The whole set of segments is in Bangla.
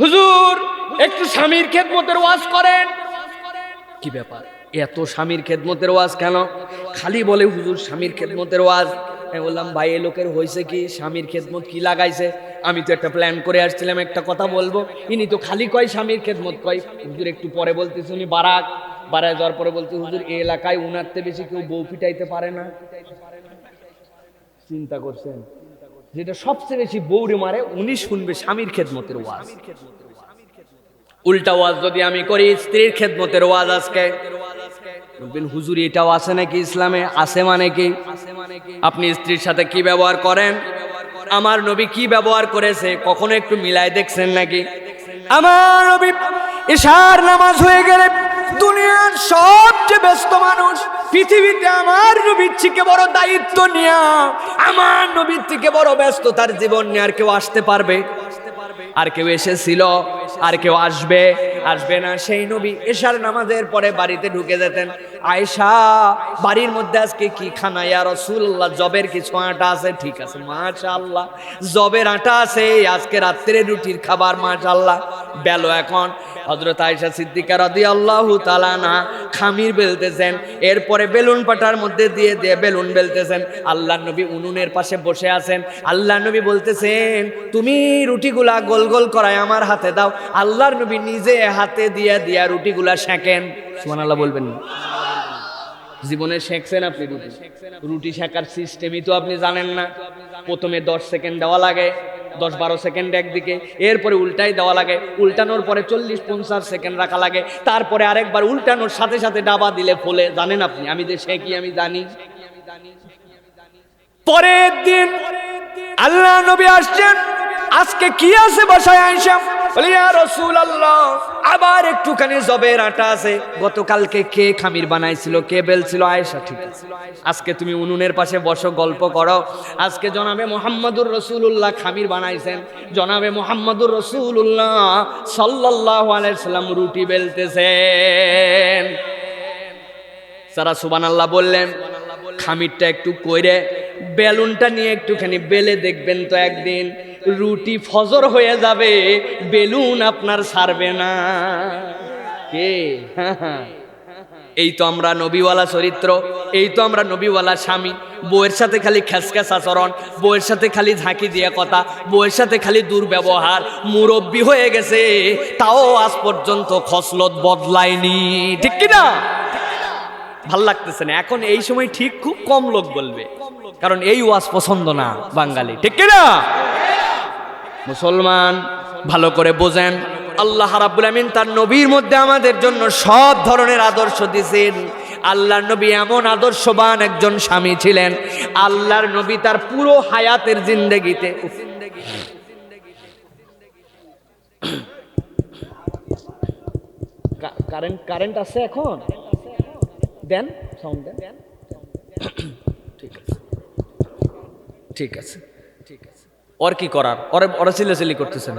হুজুর, একটু স্বামীর খেদমতের ওয়াজ করেন। কি ব্যাপার? এত স্বামীর খেদমতের ওয়াজ কেন? খালি বলে হুজুর, স্বামীর খেদমতের ওয়াজ। বললাম, ভাই, এ লোকের হয়েছে কি? স্বামীর খেদমত কি লাগাইছে? আমি তো একটা প্ল্যান করে আসছিলাম, একটা কথা বলব। ইনি তো খালি কয় স্বামীর খেদমত কয়? হুজুর, একটু পরে বলতেছে উনি বারাক। বারায় যাওয়ার পরে বলতে হুজুর এই এলাকায় উনারতে বেশি কেউ বউ পিটাইতে পারে না? চিন্তা করছেন? যেটা সবচেয়ে বেশি বৌরে মারে উনি শুনবে স্বামীর খেদমতের ওয়াজ। উল্টা ওয়াজ যদি আমি করি স্ত্রীর খেদমতের ওয়াজ আজকে। বলবেন হুজুর এটাও আছে নাকি ইসলামে? আছে মানে কি? আপনি স্ত্রীর সাথে কি ব্যবহার করেন? আমার নবী কি ব্যবহার করেছে? কখনো একটু মিলাই দেখছেন নাকি? আমার নবী ইশার নামাজ হয়ে গেলে দুনিয়ার সবচেয়ে ব্যস্ত মানুষ, পৃথিবীতে আমার নবীর থেকে বড় দায়িত্ব নেওয়া আমার নবীর থেকে বড় ব্যস্ত তার জীবন নিয়ে আর কেউ আসতে পারবে? আর কেউ এসেছিল? আর কেউ আসবে? আসবে না। সেই নবী এশার নামাজের পরে বাড়িতে ঢুকে যেতেন। আয়েশা, বাড়ির মধ্যে আজকে কি খানা? ইয়া রাসূলুল্লাহ, জবের কিছু আটা আছে? ঠিক আছে, মাশাআল্লাহ। জবের আটা আছে, আজকে রাত্রে রুটির খাবার, মাশাআল্লাহ। বেলো এখন। হযরত আয়েশা সিদ্দিকা রাদিয়াল্লাহু তাআলা না খামির বেলতেছেন। এরপরে বেলুন পাটার মধ্যে দিয়ে দিয়ে বেলুন বেলতেছেন। আল্লাহ নবী উনুনের পাশে বসে আছেন। আল্লাহ নবী বলতেছেন, তুমি রুটিগুলা গোল গোল করায় আমার হাতে দাও। আল্লাহর নবী নিজে হাতে দিয়া দিয়া রুটিগুলা সেঁকেন। সুবহানাল্লাহ বলবেন? জীবনে শেখছেন আপনি রুটি। রুটি শেখার সিস্টেমই তো আপনি জানেন না। প্রথমে দশ সেকেন্ড দেওয়া লাগে, দশ বারো সেকেন্ড একদিকে, এরপরে উল্টাই দেওয়া লাগে, উল্টানোর পরে চল্লিশ পঞ্চাশ সেকেন্ড রাখা লাগে, তারপরে আরেকবার উল্টানোর সাথে সাথে ডাবা দিলে ফলে। জানেন আপনি, আমি যে শেখি আমি জানি। পরের দিন আল্লাহ নবী আসছেন, আজকে কি আছে বাসায় আইসা বলি রাসূলুল্লাহ আবার একটুখানি জবের আটা আছে। গতকালকে কে খামির বানাইছিল, কে বেলছিল? আয়েশা, ঠিক আছে। আজকে তুমি উনুনের পাশে বসো, গল্প করো। আজকে জনাবে মোহাম্মদুর রসুল্লাহ খামির বানাইছেন। জনাবে মোহাম্মদুর রসুল্লাহ সাল্লাল্লাহু আলাইহি সাল্লাম রুটি বেলতেছেন। সারা সুবান আল্লাহ বললেন, খামিরটা একটু কইরে, বেলুনটা নিয়ে একটুখানি বেলে দেখবেন তো একদিন। রুটি ফজর হয়ে যাবে, বেলুন আপনার সারবে না। কে? এই তো আমরা নবীওয়ালা চরিত্র, এই তো আমরা নবীওয়ালা স্বামী। বউয়ের সাথে খালি খ্যাসখ্যাস আচরণ, বউয়ের সাথে খালি ঝাঁকি দিয়ে কথা, বউয়ের সাথে খালি দুর্ব্যবহার। মুরব্বী হয়ে গেছে, তাও আজ পর্যন্ত খসলত বদলায়নি। ঠিক কি না? ভালো লাগতেছে না। এখন এই সময় ঠিক খুব কম লোক বলবে, কারণ এই ওয়াজ পছন্দ না বাঙালি। ঠিক কি না? মুসলমান ভালো করে বোঝেন। আল্লাহ রাব্বুল আমিন তার নবীর মধ্যে আমাদের জন্য সব ধরনের আদর্শ দিয়েছেন। আল্লাহর নবী এমন আদর্শবান একজন স্বামী ছিলেন। আল্লাহর নবী তার পুরো হায়াতের জিন্দেগিতে। কারেন্ট কারেন্ট আছে এখন? দেন সাউন্ড দেন। ঠিক আছে ঠিক আছে। ঠিক আছে। ওর কি করার? ওরে, ওরা চিল্লাচিল্লি করতেছেন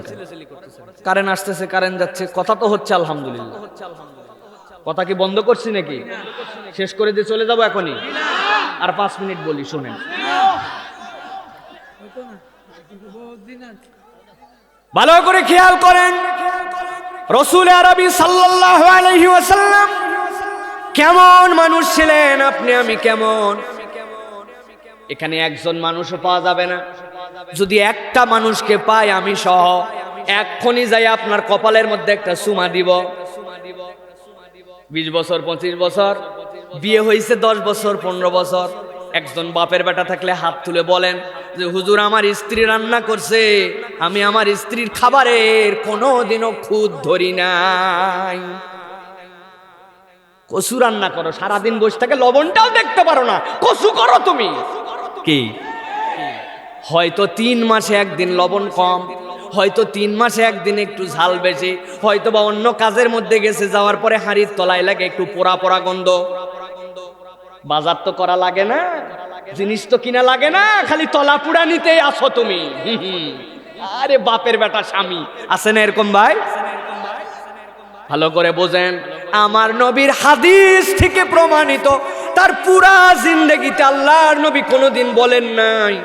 কারেন্ট আসতেছে, কারেন্ট যাচ্ছে, কথা তো হচ্ছে আলহামদুলিল্লাহ। কথা কি বন্ধ করছি নাকি? শেষ করে দিয়ে চলে যাব এখনই? আর পাঁচ মিনিট বলি, শোনেন। ভালো করে খেয়াল করেন। রসুল আরবি আলাইহি ওয়াসাল্লাম, কেমন মানুষ ছিলেন আপনি, আমি কেমন? এখানে একজন মানুষও পাওয়া যাবে না। যদি একটা মানুষকে পাই আমি সহ এক্ষুনি যাই আপনার কপালের মধ্যে একটা সুমা দিব। বিশ বছর পঁচিশ বছর বিয়ে হয়েছে দশ বছর পনেরো বছর। একজন বাপের বেটা থাকলে হাত তুলে বলেন যে হুজুর আমার স্ত্রী রান্না করছে। আমি আমার স্ত্রীর খাবারের কোনো দিনও খুদ ধরি নাই। কচু রান্না করো সারাদিন বসে থাকে লবণটাও দেখতে পারো না। কচু করো তুমি। কি? হয়তো তিন মাসে একদিন লবণ কম, হয়তো তিন মাসে একদিন একটু ঝাল বেশি, হয়তো বা অন্য কাজের মধ্যে গেছে, যাওয়ার পরে হাঁড়ির তলায় লাগে একটু পোড়া পোড়া গন্ধ। বাজার তো করা লাগে না, জিনিস তো কিনা লাগে না, খালি তলা পুড়া নিতেই আসো তুমি। আরে বাপের বেটা স্বামী, আছে না এরকম ভাই? ভালো করে বোঝেন, আমার নবীর হাদিস থেকে প্রমাণিত, তার পুরা জিন্দগিতে আল্লাহর নবী কোনোদিন বলেন নাই।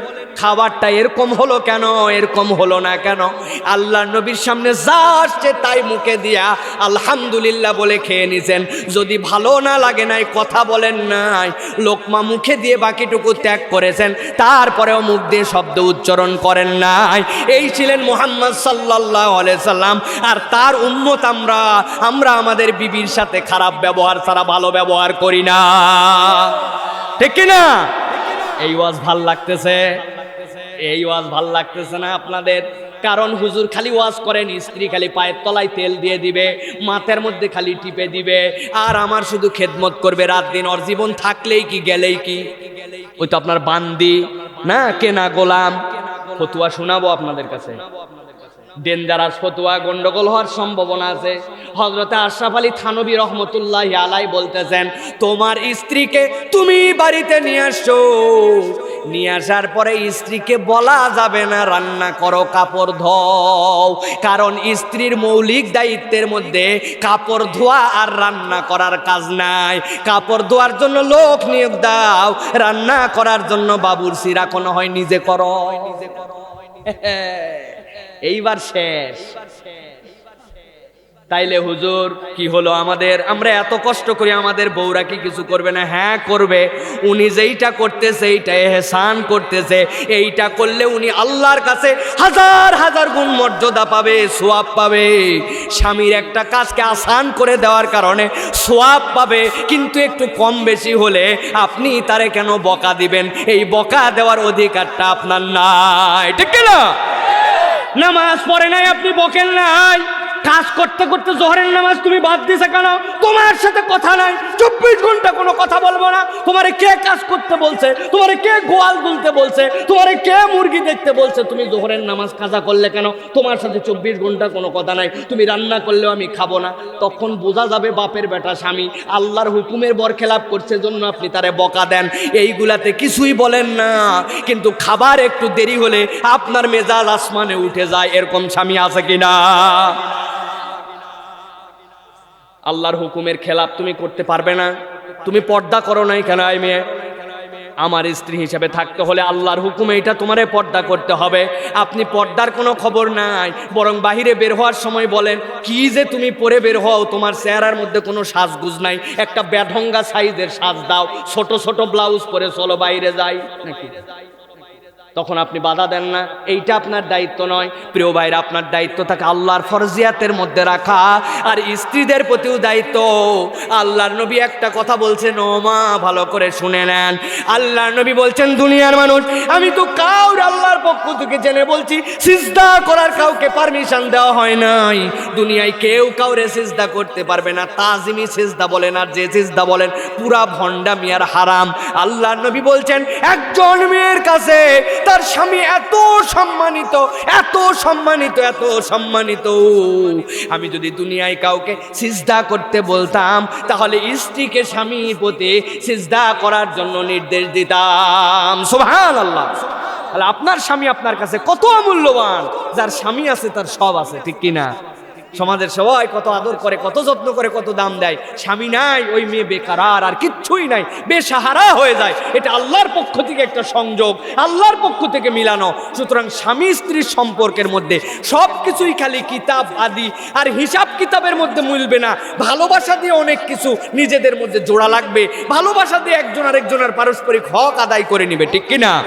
খাবারটা এরকম হলো কেন? এরকম হলো না কেন? আল্লাহ নবীর সামনে যা আসছে তাই মুখে দিয়া আলহামদুলিল্লাহ বলে খেয়ে নিছেন। যদি ভালো না লাগে নাই, কথা বলেন নাই। লোকমা মুখে দিয়ে বাকিটুকু ত্যাগ করেছেন। তারপরেও মুখ দিয়ে শব্দ উচ্চারণ করেন নাই। এই ছিলেন মোহাম্মদ সাল্লাহ সাল্লাম। আর তার উম্মত আমরা আমরা আমাদের বিবির সাথে খারাপ ব্যবহার ছাড়া ভালো ব্যবহার করি না। ঠিক কি না এই ওয়াজ ভালো লাগতেছে। এই ওয়াজ ভালো লাগতেছে না আপনাদের? কারণ হুজুর খালি ওয়াজ করেন, স্ত্রী খালি পায়ের তলায় তেল দিয়ে দিবে, মাথার মধ্যে খালি টিপে দিবে, আর আমার শুধু খেদমত করবে রাত দিন, ওর জীবন থাকলেই কি, গেলেই কি? ওই তো আপনার বান্দি। না, কেনা গোলাম। ফতুয়া শোনাবো আপনাদের কাছে। ডেঞ্জারাস ফতুয়া গন্ডগোল হওয়ার সম্ভাবনা আছে। হজরতে আশরাফ আলী থানবী রহমতুল্লাহ আলাই বলতেছেন, তোমার স্ত্রীকে তুমি বাড়িতে নিয়ে আসছো। নিয়ে আসার পরে স্ত্রীকে বলা যাবে না, রান্না করো, কাপড় ধোও। কারণ স্ত্রীর মৌলিক দায়িত্বের মধ্যে কাপড় ধোয়া আর রান্না করার কাজ নাই। কাপড় ধোয়ার জন্য লোক নিয়োগ দাও, রান্না করার জন্য বাবুর সিরা কোনো হয় নিজে করো নিজে করো। এইবার শেষ। তাইলে হুজুর, কি হলো আমাদের? আমরা এত কষ্ট করি আমাদের বউরা কি কিছু করবে না? হ্যাঁ করবে। উনি যেইটা করতেছে এইটা এহসান করতেছে। এইটা করলে উনি আল্লাহর কাছে হাজার হাজার গুণ মর্যাদা পাবে, সোয়াব পাবে। স্বামীর একটা কাজকে আসান করে দেওয়ার কারণে সোয়াব পাবে। কিন্তু একটু কম বেশি হলে আপনি তারে কেন বকা দিবেন? এই বকা দেওয়ার অধিকারটা আপনার নাই। ঠিক না নামাজ পড়ে নাই, আপনি বকেন নাই। কাজ করতে করতে জোহরের নামাজ তুমি বাদ দিছে কেন? তোমার সাথে কথা নাই। চব্বিশ ঘণ্টা কোনো কথা বলব না। তোমারে কে কাজ করতে বলছে? তোমারে কে গোয়াল তুলতে বলছে? তোমারে কে মুরগি দেখতে বলছে? তুমি জোহরের নামাজ কাজা করলে কেন? তোমার সাথে চব্বিশ ঘণ্টা কোনো কথা নাই। তুমি রান্না করলেও আমি খাব না। তখন বোঝা যাবে বাপের বেটা স্বামী। আল্লাহর হুকুমের বর খেলাপ করছে জন্য আপনি তারে বকা দেন। এইগুলাতে কিছুই বলেন না। কিন্তু খাবার একটু দেরি হলে আপনার মেজাজ আসমানে উঠে যায়। এরকম স্বামী আছে কিনা? আল্লাহর হুকুমের খেলাপ তুমি করতে পারবে না। তুমি পর্দা করো নাই কেন, আই মেয়ে? আমার স্ত্রী হিসেবে থাকতে হলে আল্লাহর হুকুমে এটা তোমারে পর্দা করতে হবে। আপনি পর্দার কোনো খবর নাই, বরং বাহিরে বের হওয়ার সময় বলেন, কি যে তুমি পরে বের হও, তোমার চেহারার মধ্যে কোনো সাজগুজ নাই, একটা ব্যাঢঙ্গা সাইজের সাজ দাও, ছোট ছোট ব্লাউজ পরে চলো বাইরে যাই। নাকি? তখন আপনি বাধা দেন না। এইটা আপনার দায়িত্ব নয়। প্রিয় ভাইরা, আপনার দায়িত্ব থাকে আল্লাহর ফরজিয়াতের মধ্যে রাখা। আর স্ত্রীদের প্রতিও দায়িত্ব। আল্লাহর নবী একটা কথা বলছেন, ও মা, ভালো করে শুনে নেন। আল্লাহর নবী বলছেন, দুনিয়ার মানুষ, আমি তো কাউর আল্লাহর পক্ষ থেকে জেনে বলছি, সিজদা করার কাউকে পারমিশন দেওয়া হয় নাই। দুনিয়ায় কেউ কাউরে সিজদা করতে পারবে না। তাজিমি সিজদা বলেন আর যে সিজদা বলেন, পুরা ভণ্ডা মিয়ার হারাম। আল্লাহর নবী বলছেন, একজন মেয়ের কাছে তার স্বামী এত সম্মানিত এত সম্মানিত এত সম্মানিত। আমি যদি দুনিয়ায় কাউকে সিজদা করতে বলতাম, তাহলে স্ত্রীকে স্বামী প্রতি সিজদা করার জন্য নির্দেশ দিতাম। সোহান আল্লাহ তাহলে আপনার স্বামী আপনার কাছে কত অমূল্যবান, যার স্বামী আছে তার সব আছে, ঠিক কিনা? সমাজের সবাই কত আদর করে, কত যত্ন করে, কত দাম দেয়। স্বামী নাই, ওই মেয়ে বেকার আর কিচ্ছুই নাই। বেসাহারা হয়ে যায়। এটা আল্লাহর পক্ষ থেকে একটা সংযোগ, আল্লাহর পক্ষ থেকে মিলানো। সুতরাং স্বামী স্ত্রীর সম্পর্কের মধ্যে সব কিছুই খালি কিতাব, আদি, আর হিসাব কিতাবের মধ্যে মিলবে না। ভালোবাসা দিয়ে অনেক কিছু নিজেদের মধ্যে জোড়া লাগবে। ভালোবাসা দিয়ে একজন আরেকজনের পারস্পরিক হক আদায় করে নিবে, ঠিক কিনা?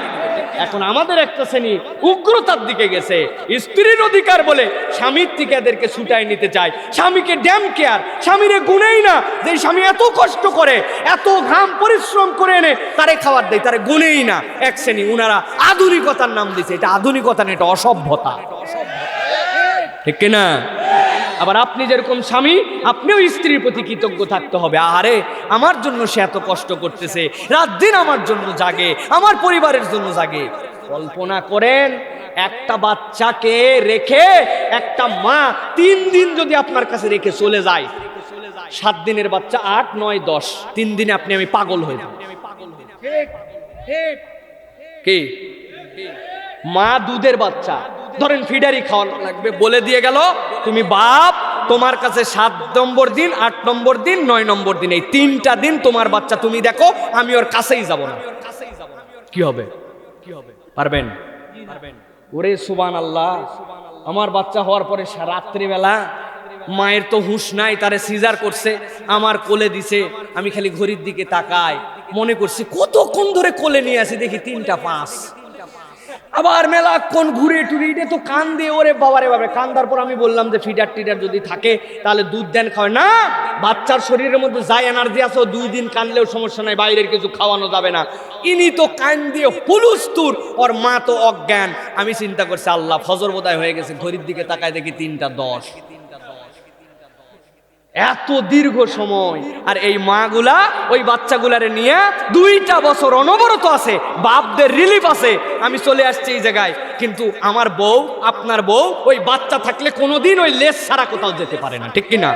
এখন আমাদের একটা শ্রেণি উগ্রতার দিকে গেছে। স্ত্রীর অধিকার বলে স্বামীর থেকে এদেরকে ছুটাই নিতে চায়। স্বামীকে ড্যাম কেয়ার। স্বামীরে গুনেই না। যে স্বামী এত কষ্ট করে, এত ঘাম পরিশ্রম করে এনে তারে খাবার দেয়, তারে গুনেই না। এক শ্রেণি, উনারা আধুনিকতার নাম দিছে। এটা আধুনিকতা না, এটা অসভ্যতা। ঠিক কিনা? আবার আপনি যেরকম স্বামী আপনিও স্ত্রীর প্রতি কৃতজ্ঞ থাকতে হবে। আহারে আমার জন্য সে এত কষ্ট করতেছে। রাত দিন আমার জন্য জাগে আমার পরিবারের জন্য জাগে। কল্পনা করেন একটা বাচ্চাকে রেখে একটা মা তিন দিন যদি আপনার কাছে রেখে চলে যায় সাত দিনের বাচ্চা আট নয় দশ তিন দিনে আপনি আমি পাগল হয়ে যাব। কি? মা দুধের বাচ্চা। ধরেন ফিডারি খাওয়া লাগবে, বলে দিয়ে গেল, তুমি বাপ, তোমার কাছে সাত নম্বর দিন, আট নম্বর দিন, নয় নম্বর দিন, এই তিনটা দিন তোমার বাচ্চা তুমি দেখো, আমি ওর কাছেই যাব না। কি হবে? কি হবে পারবেন? ওরে সুবান আল্লাহ আমার বাচ্চা হওয়ার পরে রাত্রিবেলা, মায়ের তো হুঁশ নাই, তারে সিজার করছে, আমার কোলে দিছে, আমি খালি ঘড়ির দিকে তাকাই, মনে করছি কতক্ষণ ধরে কোলে নিয়ে আসি, দেখি তিনটা পাঁচ। আবার মেলাক্ষণ ঘুরে টুরে, এটা তো কান দিয়ে, ওরে বাবারে বাবারে, কান্দার পর আমি বললাম যে ফিডার টিডার যদি থাকে, তাহলে দুধ দেন খাওয়ায়। না, বাচ্চার শরীরের মধ্যে যাই এনার্জি আছে দুই দিন কানলেও সমস্যা নাই, বাইরের কিছু খাওয়ানো যাবে না। ইনি তো কান দিয়ে হুলুস্তুর ওর মা তো অজ্ঞান। আমি চিন্তা করছি, আল্লাহ, ফজর বোধহয় হয়ে গেছে, ঘড়ির দিকে তাকায় দেখি তিনটা দশ। এত দীর্ঘ সময়। আর এই মাগুলা ওই বাচ্চাগুলারে নিয়ে দুইটা বছর অনবরত আছে, বাপদের রিলিফ আছে। আমি চলে আসছি এই জায়গায়। কিন্তু আমার বউ, আপনার বউ, ওই বাচ্চা থাকলে কোনোদিন ওই লেস ছাড়া কোথাও যেতে পারে না, ঠিক কিনা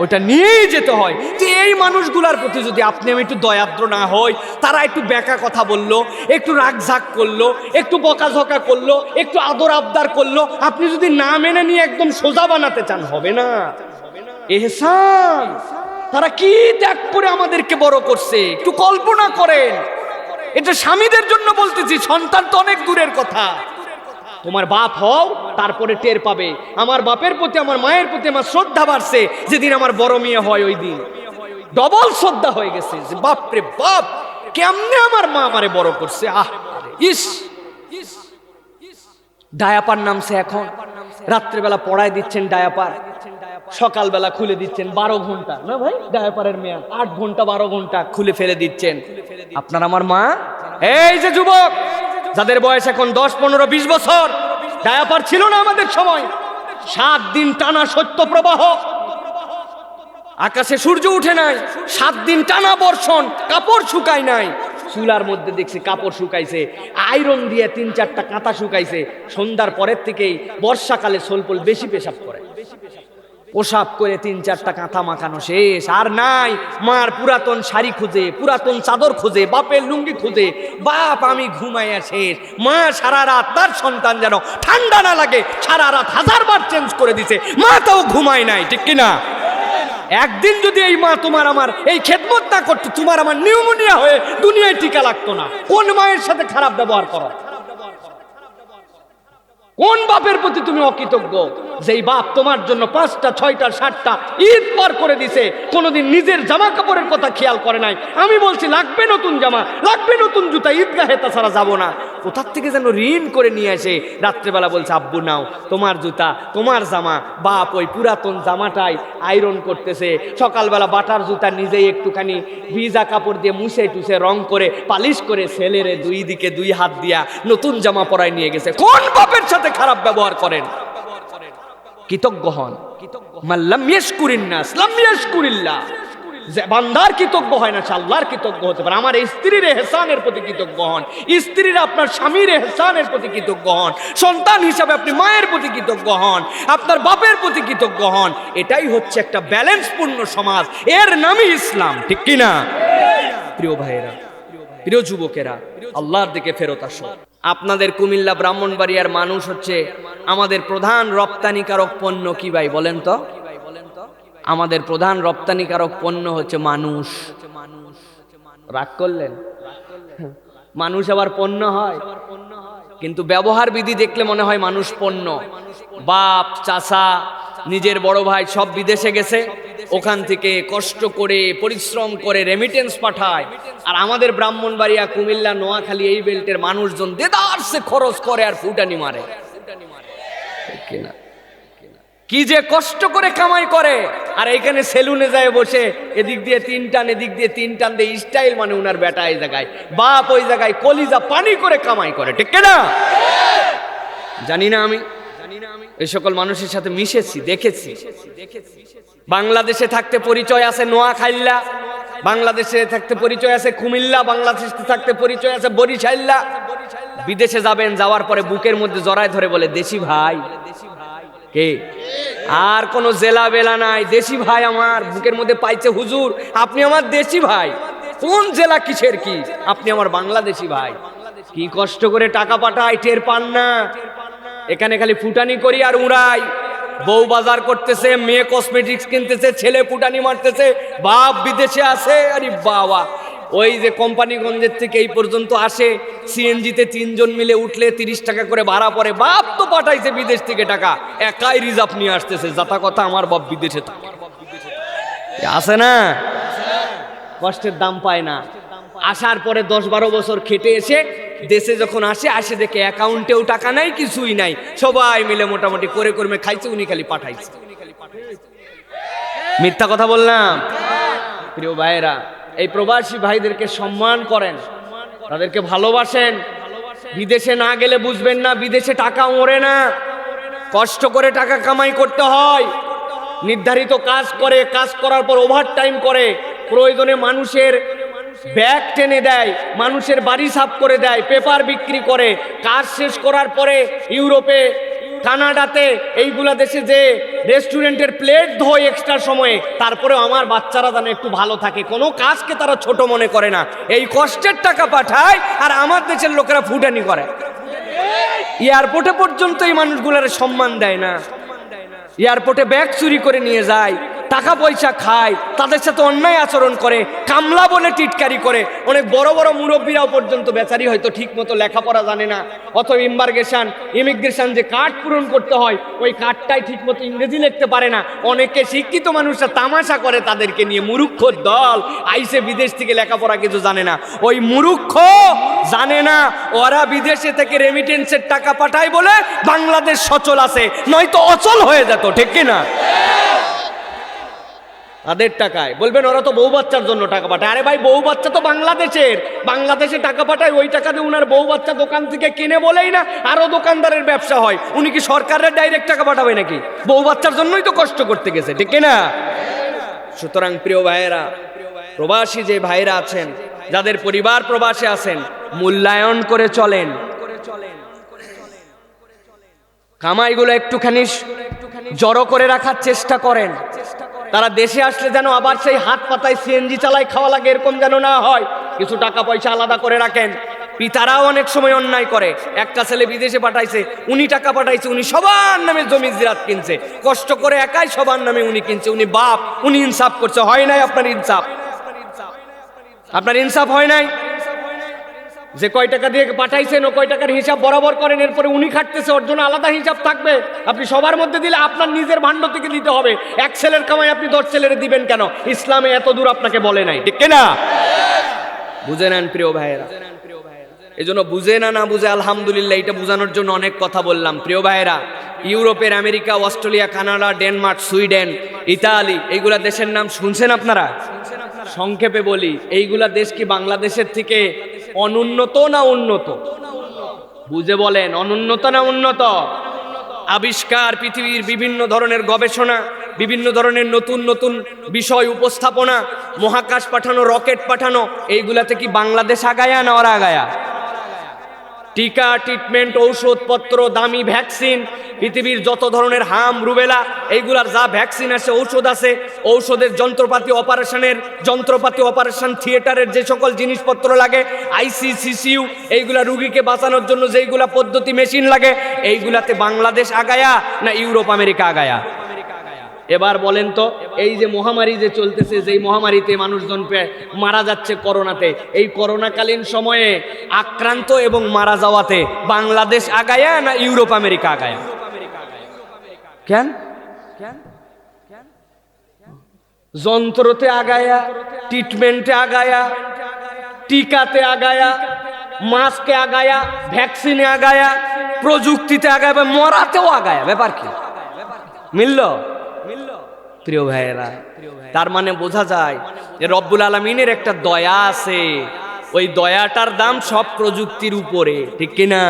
ওইটা নিয়েই যেতে হয়। তো এই মানুষগুলার প্রতি যদি আপনি আমি একটু দয়াদ্র না হই, তারা একটু বেকা কথা বলল, একটু রাগঝাক করল, একটু বকাঝকা করল, একটু আদর আবদার করল, আপনি যদি না মেনে নিয়ে একদম সোজা বানাতে চান, হবে না। এহসান, তারা কি ত্যাগ করে আমাদেরকে বড় করছে? একটু কল্পনা করেন। এটা স্বামীদের জন্য বলতেছি, সন্তান তো অনেক দূরের কথা। তোমার বাপ হও, তারপরে টের পাবে। আমার বাপের প্রতি, আমার মায়ের প্রতি আমার শ্রদ্ধা বাড়ছে। যেদিন আমার বড় মেয়ে হয়, ওই দিন। ডবল শ্রদ্ধা হয়ে গেছে যে বাপ রে বাপ, কেমনে আমার মা আমারে বড় করছে? আহ, ইস। ডায়াপার নামছে এখন। রাত্রেবেলা পড়ায় দিচ্ছেন ডায়াপার। সকালবেলা খুলে দিচ্ছেন বারো ঘণ্টা। না ভাই ডায়াপারের মেয়াদ। আট ঘণ্টা, বারো ঘণ্টা খুলে ফেলে দিচ্ছেন। আপনার আমার মা? এই যে যুবক, যাদের বয়স এখন দশ, পনেরো, বিশ বছর ডায়াপার ছিল না আমাদের সময়। সাত দিন টানা সত্য প্রবাহ। আকাশে সূর্য উঠে নাই। সাত দিন টানা বর্ষণ, কাপড় শুকায় নাই। চুলার মধ্যে দেখছি কাপড় শুকাইছে, আয়রন দিয়ে তিন চারটা কাঁথা শুকাইছে। সন্ধ্যার পরের থেকেই বর্ষাকালে সোলপোল বেশি পেশাব করে। পোশাক করে তিন চারটা কাঁথা মাখানো শেষ। আর নাই, মার পুরাতন শাড়ি খুঁজে, পুরাতন চাদর খুঁজে, বাপের লুঙ্গি খুঁজে। বাপ, আমি ঘুমাইয়া শেষ। মা সারা রাত, তার সন্তান যেন ঠান্ডা না লাগে, সারা রাত হাজার বার চেঞ্জ করে দিছে। মা তাও ঘুমায় নাই, ঠিক কিনা? একদিন যদি এই মা তোমার আমার এই খেদমত না করতো, তোমার আমার নিউমোনিয়া হয়ে দুনিয়ায় টিকা লাগতো না। কোন মায়ের সাথে খারাপ ব্যবহার করো? কোন বাপের প্রতি তুমি অকৃতজ্ঞ? যেই বাপ তোমার জন্য পাঁচটা, ছয়টা, সাতটা ঈদ পার করে দিছে, কোনোদিন নিজের জামা কাপড়ের কথা খেয়াল করে নাই। আমি বলছি, লাগবে নতুন জামা, লাগবে নতুন জুতা, ঈদগাহে তাছাড়া যাব না। কোথার থেকে যেন ঋণ করে নিয়ে আসে রাত্রেবেলা বলছে, আব্বু, নাও, তোমার জুতা, তোমার জামা, বাপ ওই পুরাতন জামাটাই আয়রন করতেছে। সকালবেলা বাটার জুতা নিজেই একটুখানি ভিজা কাপড় দিয়ে মুছে টুছে রং করে, পালিশ করে ছেলেরে দুই দিকে দুই হাত দিয়া নতুন জামা পরায় নিয়ে গেছে। কোন বাপের সাথে খারাপ ব্যবহার করেন। কৃতজ্ঞ হন। বান্দার কৃতজ্ঞ হয় না আল্লাহর কৃতজ্ঞ হতে পারে। আমার স্ত্রীর এহসানের প্রতি কৃতজ্ঞ হন। স্ত্রীর আপনার স্বামীর এহসানের প্রতি কৃতজ্ঞ হন। সন্তান হিসাবে আপনি মায়ের প্রতি কৃতজ্ঞ হন। আপনার বাপের প্রতি কৃতজ্ঞ হন। এটাই হচ্ছে একটা ব্যালেন্সপূর্ণ সমাজ। এর নামই ইসলাম, ঠিক কি না প্রিয় ভাইয়েরা, প্রিয় যুবকেরা, আল্লাহর দিকে ফেরত আসো। আপনাদের কুমিল্লা ব্রাহ্মণবাড়িয়ার মানুষ হচ্ছে আমাদের প্রধান রপ্তানিকারক পণ্য কি ভাই বলেন তো? আমাদের প্রধান রপ্তানিকারক পণ্য হচ্ছে মানুষ। রাগ করলেন? মানুষ আবার পণ্য হয়। কিন্তু ব্যবহার বিধি দেখলে মনে হয় মানুষ পণ্য। বাপ চাষা নিজের বড় ভাই সব বিদেশে গেছে। ওখান থেকে কষ্ট করে, পরিশ্রম করে রেমিটেন্স পাঠায়। আর আমাদের ব্রাহ্মণবাড়িয়া, কুমিল্লা, নোয়াখালী এই বেল্টের মানুষজন দেদারসে খরচ করে আর ফুটানি মারে। কিনা কি যে কষ্ট করে কামাই করে। আর এখানে সেলুনে যায় বসে, এদিক দিয়ে তিন টান, এদিক দিয়ে তিন টান দিয়ে স্টাইল মানে উনার বেটা এই জায়গায়। বাপ ওই জায়গায় কলিজা পানি করে কামাই করে, ঠিক না জানি না আমি। এই সকল মানুষের সাথে মিশেছি দেখেছি দেখেছি। বাংলাদেশে থাকতে পরিচয় আছে নোয়াখাইল্লা, বাংলাদেশে থাকতে পরিচয় আছে কুমিল্লা, বাংলাদেশে থাকতে পরিচয় আছে বরিশাইল্লা। বিদেশে যাবেন, যাওয়ার পরে বুকের মধ্যে জড়ায় ধরে বলে, দেশি ভাই। কে? আর কোন জেলা বেলা নাই। দেশি ভাই আমার। বুকের মধ্যে পাইছে, হুজুর, আপনি আমার দেশি ভাই। কোন জেলা কিসের কি? আপনি আমার বাংলাদেশি ভাই। কি কষ্ট করে টাকা পাঠাই টের পান না। এখানে খালি ফুটানি করি আর উড়াই। বউ বাজার করতেছে, মেয়ে কসমেটিক্স কিনতেছে, ছেলে ফুটানি মারতেছে, বাপ বিদেশে আছে, আরে বাবা। ওই যে কোম্পানিগঞ্জের থেকে এই পর্যন্ত আসে সিএনজিতে তিনজন মিলে উঠলে তিরিশ টাকা করে ভাড়া পড়ে বাপ তো পাঠাইছে বিদেশ থেকে টাকা, একাই রিজার্ভ নিয়ে আসতেছে যাতা কথা আমার বাপ বিদেশে থাকে। আছে না? কষ্টের দাম পায় না। আসার পরে দশ বারো বছর খেটে এসে দেশে যখন আসে আসে দেখে অ্যাকাউন্টেও টাকা নাই, কিছুই নাই। সবাই মিলে মোটামুটি করে কর্মে খাইছে, উনি খালি পাঠাইছে। মিথ্যা কথা বললাম? প্রিয় ভাইয়েরা, এই প্রবাসী ভাইদেরকে সম্মান করেন। তাদেরকে ভালোবাসেন। বিদেশে না গেলে বুঝবেন না, বিদেশে টাকা ওরে না। কষ্ট করে টাকা কামাই করতে হয়। নির্ধারিত কাজ করে, কাজ করার পর ওভার টাইম করে। প্রয়োজনে মানুষের ব্যাগ টেনে দেয়, মানুষের বাড়ি সাফ করে দেয়, পেপার বিক্রি করে। কাজ শেষ করার পরে ইউরোপে, কানাডাতে, এইগুলা দেশে যে রেস্টুরেন্টের প্লেট ধোয় এক্সট্রা সময়ে, তারপরে আমার বাচ্চারা যেন একটু ভালো থাকে। কোনো কাজকে তারা ছোট মনে করে না। এই কষ্টের টাকা পাঠায় আর আমার দেশের লোকেরা ফুটানি করে। এয়ারপোর্টে পর্যন্ত এই মানুষগুলোর সম্মান দেয় না। এয়ারপোর্টে ব্যাগ চুরি করে নিয়ে যায়। টাকা পয়সা খায়, তাদের সাথে অন্যায় আচরণ করে, কামলা বলে টিটকারি করে। অনেক বড় বড় মুরব্বীরাও পর্যন্ত বেচারি হয়তো ঠিক মতো লেখাপড়া জানে না। অথবা ইম্বার্গেশন, ইমিগ্রেশন যে কার্ড পূরণ করতে হয়, ওই কার্ডটাই ঠিক মতো ইংরেজি লিখতে পারে না। অনেকে শিক্ষিত মানুষরা তামাশা করে তাদেরকে নিয়ে, মুরুক্ষ দল আইসে বিদেশ থেকে লেখাপড়া কিছু জানে না। ওই মুরুক্ষ জানে না, ওরা বিদেশে থেকে রেমিটেন্সের টাকা পাঠায় বলে বাংলাদেশ সচল আছে, নয়তো অচল হয়ে যেত, ঠিক কিনা? তাদের টাকায়। বলবেন, ওরা তো বউ বাচ্চার জন্য টাকা পাঠায়। আরে ভাই, বউ বাচ্চা তো বাংলাদেশের। বাংলাদেশে টাকা পাঠায়, ওই টাকা দিয়ে উনার বউ বাচ্চা দোকান থেকে কিনে বলেই না আরও দোকানদারের ব্যবসা হয়। উনি কি সরকারের ডাইরেক্ট টাকা পাঠাবে নাকি? বউ বাচ্চার জন্যই তো কষ্ট করতে গেছে, ঠিক না সুতরাং প্রিয় ভাইয়েরা, প্রবাসী যে ভাইরা আছেন, যাদের পরিবার প্রবাসে আছেন, মূল্যায়ন করে চলেন। কামাইগুলো একটুখানি জড়ো করে রাখার চেষ্টা করেন। তারা দেশে আসলে যেন আবার সেই হাত পাতায় সিএনজি চালায় খাওয়া লাগে, এরকম যেন না হয়। কিছু টাকা পয়সা আলাদা করে রাখেন। পিতারাও অনেক সময় অন্যায় করে। একটা ছেলে বিদেশে পাঠাইছে, উনি টাকা পাঠাইছে, উনি সবার নামে জমি জিরাত কিনছে। কষ্ট করে একাই সবার নামে উনি কিনছে। উনি বাপ, উনি ইনসাফ করছে। হয় নাই আপনার ইনসাফ? আপনার ইনসাফ হয় নাই? যে কয় টাকা দিয়ে পাঠাইছেন, ও কয় টাকার হিসাব বরাবর করেন, এরপরে উনি খাটতেছে, ওর জন্য আলাদা হিসাব থাকবে। আপনি সবার মধ্যে দিলে আপনার নিজের ভাণ্ড থেকে দিতে হবে। এক ছেলের কামাই আপনি দশ ছেলের দিবেন কেন? ইসলামে এত দূর আপনাকে বলে নাই। ঠিক না বুঝে নেন প্রিয় ভাইয়েরা। এই জন্য বুঝে না না বুঝে, আলহামদুলিল্লাহ, এটা বোঝানোর জন্য অনেক কথা বললাম। প্রিয় ভাইয়েরা, ইউরোপের America, Australia, Canada, Denmark, Sweden, Italy এইগুলা দেশের নাম শুনছেন আপনারা? সংক্ষেপে বলি, এইগুলা দেশ কি বাংলাদেশের থেকে অনুন্নত না উন্নত? বুঝে বলেন, অনুন্নত না উন্নত? আবিষ্কার পৃথিবীর বিভিন্ন ধরনের গবেষণা, বিভিন্ন ধরনের নতুন নতুন বিষয় উপস্থাপনা, মহাকাশ পাঠানো, রকেট পাঠানো, এইগুলাতে কি বাংলাদেশ আগায়া না ওরা আগায়া? টিকা, ট্রিটমেন্ট, ঔষধপত্র, দামি ভ্যাকসিন, পৃথিবীর যত ধরনের হাম, রুবেলা, এইগুলার যা ভ্যাকসিন আছে, ঔষধ আছে, ঔষধের যন্ত্রপাতি অপারেশনের, যন্ত্রপাতি অপারেশন থিয়েটারের যে সকল জিনিসপত্র লাগে আইসি সিসিউ এইগুলা রুগীকে বাঁচানোর জন্য যেইগুলা পদ্ধতি মেশিন লাগে, এইগুলাতে বাংলাদেশ আগায়া না ইউরোপ আমেরিকা আগায়া? এবার বলেন তো, এই যে মহামারী যে চলতেছে, যেই মহামারীতে মানুষজন মারা যাচ্ছে করোনাতে, এই করোনাকালীন সময়ে আক্রান্ত এবং মারা যাওয়াতে বাংলাদেশ আগায়া না ইউরোপ আমেরিকা আগায়া? কেন? যন্ত্রতে আগায়া ট্রিটমেন্টে আগায়া, টিকাতে আগায়া মাস্কে আগায়া ভ্যাকসিনে আগায়া, প্রযুক্তিতে আগায়া মরাতেও আগায়া, ব্যাপার কি? মিলল? প্রিয় ভাইয়েরা তার মানে বোঝা যায় যে রব্বুল আলমিনের একটা দয়া আছে। ওই দয়াটার দাম সব প্রযুক্তির উপরে ঠিক কিনা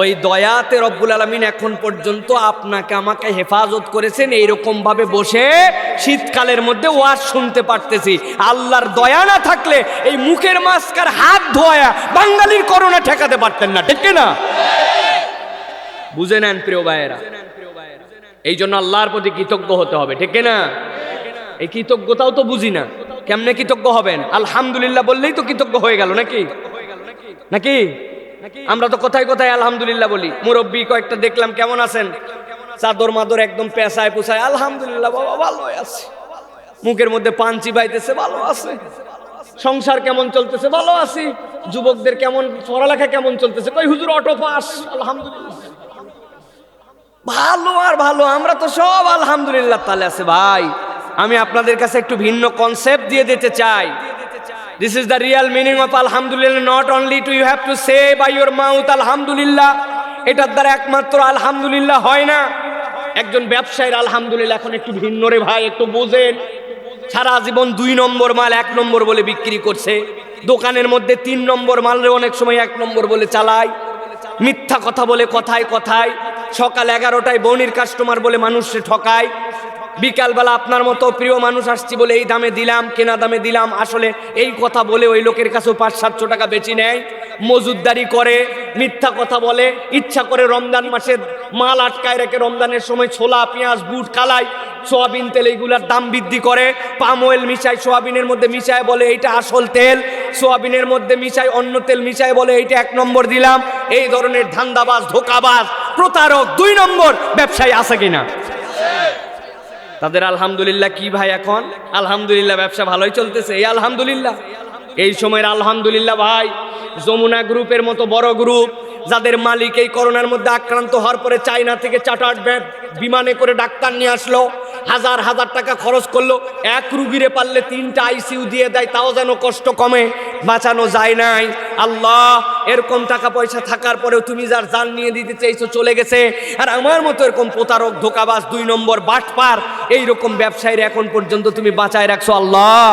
ওই দয়াতে রব্বুল আলমিন এখন পর্যন্ত আপনাকে আমাকে হেফাজত করেছেন এইরকম ভাবে বসে শীতকালের মধ্যে ওয়াজ শুনতে পারতেছি। আল্লাহর দয়া না থাকলে এই মুখের মাস্কার হাত ধোয়া বাঙালির করোনা ঠেকাতে পারতেন না ঠিক কিনা বুঝে নেন প্রিয় ভাইয়েরা। এই জন্য আল্লাহর প্রতি কৃতজ্ঞ হতে হবে, ঠিক না এই কৃতজ্ঞতাও তো বুঝি না। কেমনে কৃতজ্ঞ হবেন? আলহামদুলিল্লাহ বললেই তো কৃতজ্ঞ হয়ে গেল নাকি? নাকি? আমরা তো কোথায় কোথায় আলহামদুলিল্লাহ বলি। মুরব্বী কয়েকটা দেখলাম, কেমন আছেন? চাদর মাদর একদম পেশায় পোষায়, আলহামদুলিল্লাহ বাবা, ভালো আছে। মুখের মধ্যে পাঞ্চি বাইতেছে ভালো আছে। সংসার কেমন চলতেছে, ভালো আছি। যুবকদের কেমন, পড়ালেখা কেমন চলতেছে? কই হুজুর, অটো পাস, আলহামদুলিল্লাহ। ভালো আর ভালো, আমরা তো সব আলহামদুলিল্লাহ তাহলে আছে ভাই। আমি আপনাদের কাছে একটু ভিন্ন কনসেপ্ট দিয়ে দিতে চাই। This is the real meaning of আলহামদুলিল্লাহ not only to you have to say by your mouth আলহামদুলিল্লাহ, এটার দ্বারা একমাত্র আলহামদুলিল্লাহ হয় না। একজন ব্যবসায়ীর আলহামদুলিল্লাহ এখন একটু ভিন্ন রে ভাই, একটু বোঝেন। সারা জীবন দুই নম্বর মাল এক নম্বর বলে বিক্রি করছে। দোকানের মধ্যে তিন নম্বর মালরে অনেক সময় এক নম্বর বলে চালায়। মিথ্যা কথা বলে কথায় কথায়। সকাল এগারোটায় বনির কাস্টমার বলে মানুষকে ঠকায়। বিকালবেলা আপনার মতো প্রিয় মানুষ আসছি বলে এই দামে দিলাম, কেনা দামে দিলাম। আসলে এই কথা বলে ওই লোকের কাছেও পাঁচ সাতশো টাকা বেচি নেয়। মজুদদারি করে। মিথ্যা কথা বলে, ইচ্ছা করে রমজান মাসের মাল আটকায় রেখে রমজানের সময় ছোলা, পেঁয়াজ, বুট, কালাই, সোয়াবিন তেল এইগুলার দাম বৃদ্ধি করে, পাম অয়েল মিশায়, সোয়াবিনের মধ্যে মিশায় বলে এইটা আসল তেল, সোয়াবিনের মধ্যে মিশায়, অন্য তেল মিশায় বলে এইটা এক নম্বর দিলাম, এই ধরনের ধান্দাবাজ, ধোকাবাজ, প্রতারক, দুই নম্বর ব্যবসায়ী আছে কিনা? তাদের আলহামদুলিল্লাহ কি ভাই এখন? আলহামদুলিল্লাহ, ব্যবসা ভালোই চলতেছে, এই আলহামদুলিল্লাহ। এই সময়ের আলহামদুলিল্লাহ ভাই, যমুনা গ্রুপের মতো বড় গ্রুপ, যাদের মালিক এই করোনার মধ্যে আক্রান্ত হওয়ার পরে চায়না থেকে চার্টার্ড বিমানে করে ডাক্তার নিয়ে আসলো, হাজার হাজার টাকা খরচ করল, এক রুগীরে পারলে তিনটা আইসিইউ দিয়ে দেয়, তাও যেন কষ্ট কমে, বাঁচানো যায় নাই। আল্লাহ, এরকম টাকা পয়সা থাকার পরেও তুমি যার জান নিয়ে দিতে চাইছো চলে গেছে। আর আমার মতো এরকম প্রতারক, ধোকাবাজ, দুই নম্বর বাটপার, এইরকম ব্যবসায়ীর এখন পর্যন্ত তুমি বাঁচায় রাখছো, আল্লাহ।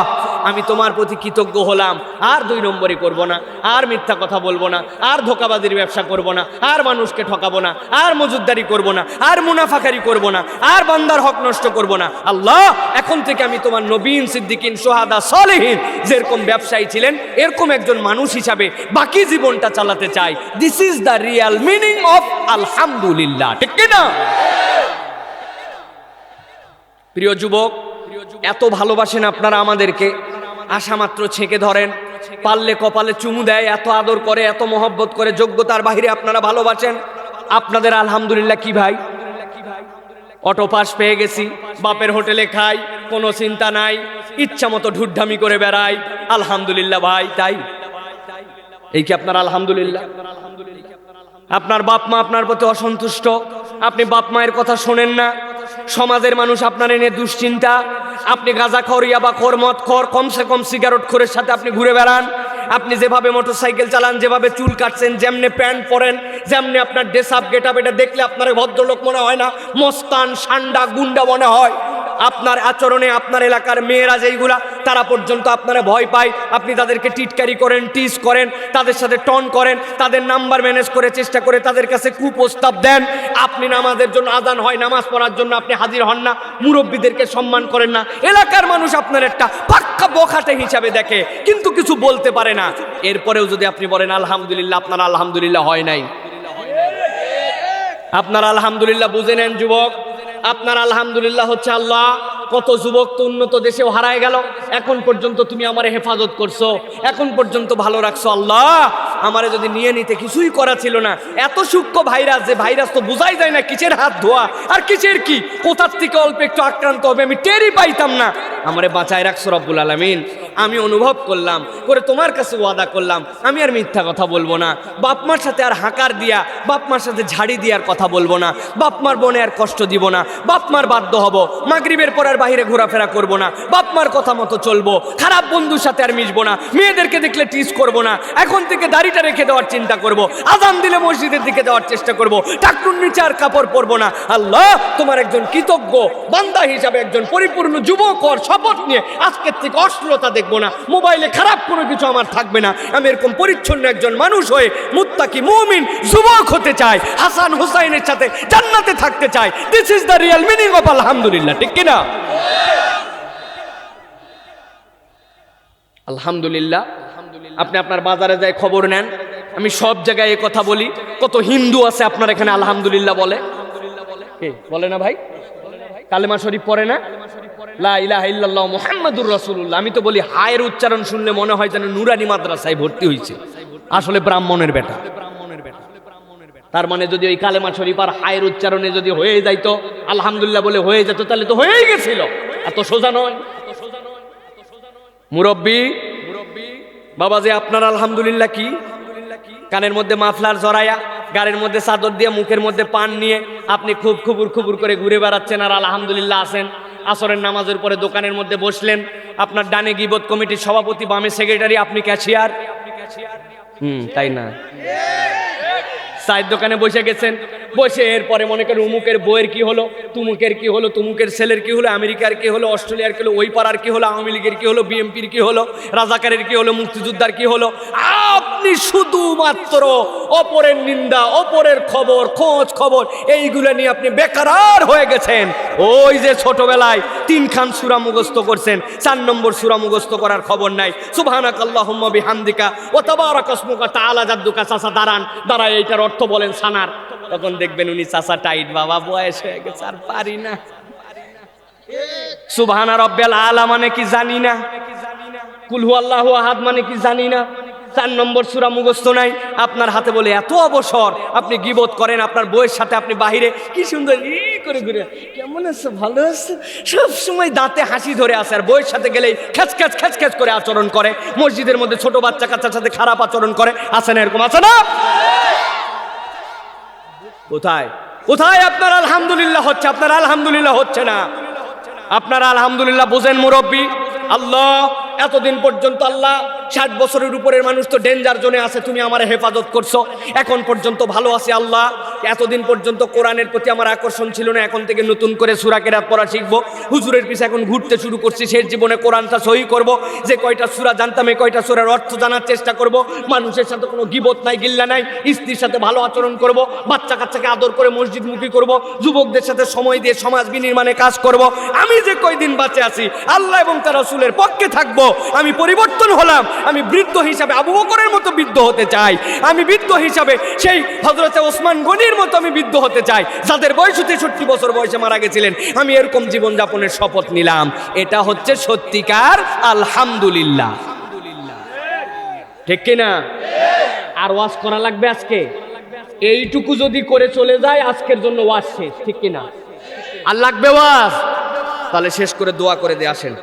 আমি তোমার প্রতি কৃতজ্ঞ হলাম। আর দুই নম্বরই করব না। আর মিথ্যা কথা বলব না। আর ধোকাবাজির ব্যবসা করব না। আর মানুষকে ঠকাবো না। আর মজুদদারি করব না। আর মুনাফাকারি করব না। আর বান্দার হক নষ্ট করব না। আল্লাহ, এখন থেকে আমি তোমার নবীন, সিদ্দিকিন, সোহাদা, সলেহীন যেরকম ব্যবসায়ী ছিলেন, এরকম একজন মানুষ হিসাবে বাকি জীবনটা চালাতে চাই। This is the real meaning of আলহামদুলিল্লাহ ঠিক না প্রিয় যুবক এত ভালোবাসেন আপনারা আমাদেরকে। আশা মাত্র ছেঁকে ধরেন। পারলে কপালে চুমু দেয়, এত আদর করে, এত মহব্বত করে, যোগ্যতার বাহিরে আপনারা ভালোবাসেন। আপনাদের আলহামদুলিল্লাহ কি ভাই? অটো পাস পেয়ে গেছি, বাপের হোটেলে খাই, কোনো চিন্তা নাই, ইচ্ছা মতো ঢুড্ঢামি করে বেড়াই। আলহামদুলিল্লাহ ভাই, তাই। এই কি আপনার আলহামদুলিল্লাহ? আপনার বাপ মা আপনার প্রতি অসন্তুষ্ট। আপনি বাপ মায়ের কথা শোনেন না। সমাজের মানুষ আপনার এনে দুশ্চিন্তা। আপনি গাঁজা খর, ইয়াবা খর, মদ খর, কমসে কম সিগারেট খোরের সাথে আপনি ঘুরে বেড়ান। আপনি যেভাবে মোটর সাইকেল চালান, যেভাবে চুল কাটছেন, যেমনে প্যান্ট পরেন, যেমনি আপনার ড্রেস আপ গেট আপ এটা দেখলে আপনার ভদ্রলোক মনে হয় না, মস্তান, সান্ডা, গুন্ডা মনে হয়। আপনার আচরণে, আপনার এলাকার মেয়েরা যেইগুলা, তারা পর্যন্ত আপনারা ভয় পায়। আপনি তাদেরকে টিটকারি করেন, টিস করেন, তাদের সাথে টন করেন, তাদের নাম্বার ম্যানেজ করে চেষ্টা করে তাদের কাছে কুপ্রস্তাব দেন। আপনি নামাজের জন্য আদান হয়, নামাজ পড়ার জন্য আপনি হাজির হন না, মুরব্বীদেরকে সম্মান করেন না। এলাকার মানুষ আপনার একটা পাক্কা বখাটে হিসাবে দেখে, কিন্তু কিছু বলতে পারে না। এরপরেও যদি আপনি বলেন, আলহামদুলিল্লাহ, আপনার আলহামদুলিল্লাহ হয় নাই। আপনার আলহামদুলিল্লাহ বুঝে নেন, যুবক। আপনার আলহামদুলিল্লাহ হচ্ছে আল্লাহ। কত যুবক তো উন্নত দেশেও হারায় গেল। এখন পর্যন্ত তুমি আমার হেফাজত করছ। এখন পর্যন্ত ভালো রাখছো আল্লাহ। আমারে যদি নিয়ে নিতে কিছুই করা ছিল না। এত সূক্ষ্ম ভাইরাস যে ভাইরাস তো বোঝাই যায় না কিসের হাত ধোয়া আর কিসের কি। কোথার থেকে অল্প একটু আক্রান্ত হবে আমি টেরই পাইতাম না। আমারে বাঁচায় রাখছো রব্বুল আলমিন। আমি অনুভব করলাম, করে তোমার কাছে ওয়াদা করলাম। আমি আর মিথ্যা কথা বলব না। বাপ মার সাথে আর হাঁকার দিয়া, বাপ মার সাথে ঝাড়ি দিয়ার কথা বলব না। বাপ মার বনে আর কষ্ট দিব না। বাপ মার বাধ্য হব। মাগরিবের পর আর বাইরে ঘোরাফেরা করব না বাপ মার কথা মতো চলবো, খারাপ বন্ধুর সাথে আর মিশবো না, মেয়েদেরকে দেখলে টিস করব না, এখন থেকে দাড়িটা রেখে দেওয়ার চিন্তা করব, আজান দিলে মসজিদের দিকে দেওয়ার চেষ্টা করব টাকুর নিচে আর কাপড় পরবো না। আল্লাহ, তোমার একজন কৃতজ্ঞ, বান্দা হিসাবে একজন পরিপূর্ণ যুবক হওয়ার শপথ নিয়ে আজকের থেকে অশ্লীলতা দেখব না, মোবাইলে খারাপ কোনো কিছু আমার থাকবে না। আমি এরকম পরিচ্ছন্ন একজন মানুষ হয়ে মুত্তাকি মুমিন যুবক হতে চাই, হাসান হুসাইনের সাথে জান্নাতে থাকতে চাই। This is the real meaning of আলহামদুলিল্লাহ ঠিক কিনা? আলহামদুলিল্লাহ। আপনি আপনার বাজারে যাই খবর নেন। আমি সব জায়গায় এ কথা বলি। কত হিন্দু আছে আপনার এখানে, আলহামদুলিল্লাহ বলে। বলে না ভাই? কালেমা শরীফ পড়ে না? লা আমি তো বলি, হায়ের উচ্চারণ শুনলে মনে হয় যেন নুরানি মাদ্রাসায় ভর্তি হয়েছে আসলে ব্রাহ্মণের বেটা ব্রাহ্মণের বেটা। তার মানে যদি ওই কালেমা শরীফ আর হায়ের উচ্চারণে যদি হয়ে যাইতো, আলহামদুলিল্লাহ বলে হয়ে যেত, তাহলে তো হয়েই গেছিল। এত সোজা নয়। মুরব্বী, বাবা যে আপনার আলহামদুলিল্লাহ কি? কানের মধ্যে মাফলার জড়াইয়া, গাড়ির মধ্যে চাদর দিয়ে মুখের মধ্যে পান নিয়ে আপনি খুব খুবুর খুবুর করে ঘুরে বেড়াচ্ছেন আর আলহামদুলিল্লাহ আছেন। আসরের নামাজের পরে দোকানের মধ্যে বসলেন। আপনার ডানে গিবত কমিটির সভাপতি, বামে সেক্রেটারি, আপনি ক্যাশিয়ার? হুম, তাই না? চায়ের দোকানে বসে গেছেন। বসে এরপরে মনে করেন উমুকের বইয়ের কি হলো তুমুকের কি হলো তুমুকের ছেলের কি হলো আমেরিকার কি হলো অস্ট্রেলিয়ার কি হলো ওই পাড়ার কি হলো আওয়ামী লীগের কি হলো বিএমপির কি হলো রাজাকারের কি হলো মুক্তিযোদ্ধার কি হলো আপনি শুধুমাত্র অপরের নিন্দা অপরের খবর খোঁজ খবর এইগুলো নিয়ে আপনি বেকারার হয়ে গেছেন ওই যে ছোটবেলায় তিন খান সুরা মুখস্থ করছেন চার নম্বর সুরা মুখস্থ করার খবর নাই সুবহানাক আল্লাহুম্মা বিহামদিকা ও তাবারাক ইসমুকা তাআলা জাদ্দুকা চাচা দাঁড়ান দাঁড়ায় এইটার অর্থ বলেন সানার তখন দেখবেন উনি চাচা টাইট, বাবা বয়স হয়ে গেছে, আর পারি না। সুবহানা রব্বিল আলা মানে কি জানি না? কুলহু আল্লাহু আহাদ মানে কি জানি না? চার নম্বর সুরা মুখস্থ নাই? আপনার হাতে বলে এত অবসর, আপনি গিবত করেন, আপনার বইয়ের সাথে আপনি বাহিরে, কি সুন্দর ই করে ঘুরে, কেমন আছে, ভালো আছে? সব সময় দাঁতে হাসি ধরে আসে আর বইয়ের সাথে গেলেই খ্যাচ খ্যাচ খ্যাচ খ্যাচ করে আচরণ করে। মসজিদের মধ্যে ছোট বাচ্চা কাচ্চার সাথে খারাপ আচরণ করে, আছে না এরকম, আছে না? কোথায়? কোথায় আপনার আলহামদুলিল্লাহ হচ্ছে? আপনার আলহামদুলিল্লাহ হচ্ছে না। আপনার আলহামদুলিল্লাহ বোঝেন মুরব্বী, আল্লাহ, এতদিন পর্যন্ত আল্লাহ ষাট বছরের উপরের মানুষ তো ডেঞ্জার জোনে আছে, তুমি আমার হেফাজত করছ। এখন পর্যন্ত ভালো আছে আল্লাহ। এতদিন পর্যন্ত কোরআনের প্রতি আমার আকর্ষণ ছিল না, এখন থেকে নতুন করে সুরাকেরাত পড়া শিখব। হুজুরের পিছে এখন ঘুরতে শুরু করছি, শেষ জীবনে কোরআনটা সহি করব। যে কয়টা সুরা জানতাম, এই কয়টা সুরার অর্থ জানার চেষ্টা করব। মানুষের সাথে কোনো গিবত নাই, গিল্লা নাই, স্ত্রীর সাথে ভালো আচরণ করব, বাচ্চা কাচ্চাকে আদর করে মসজিদমুখী করব, যুবকদের সাথে সময় দিয়ে সমাজ বিনির্মাণে কাজ করব। আমি যে কয়দিন বাঁচে আছি, আল্লাহ এবং তার রসুলের পক্ষে থাকব। আমি পরিবর্তন হলাম আমি বৃদ্ধ হিসাবে আবু বকরের মতো বৃদ্ধ হতে চাই। আমি বৃদ্ধ হিসাবে সেই হজরতে ওসমান গনির মতো আমি বৃদ্ধ হতে চাই। যাদের বয়স তেষট্টি বছর বয়সে মারা গেছিলেন, আমি এরকম জীবনযাপনের শপথ নিলাম। এটা হচ্ছে সত্যিকার আলহামদুলিল্লাহ। ঠিক কিনা? আর ওয়াশ করা লাগবে আজকে? এইটুকু যদি করে চলে যায়, আজকের জন্য ওয়াশ শেষ। ঠিক কিনা? আর লাগবে ওয়াজ? তাহলে শেষ করে দোয়া করে দিয়ে আসেন।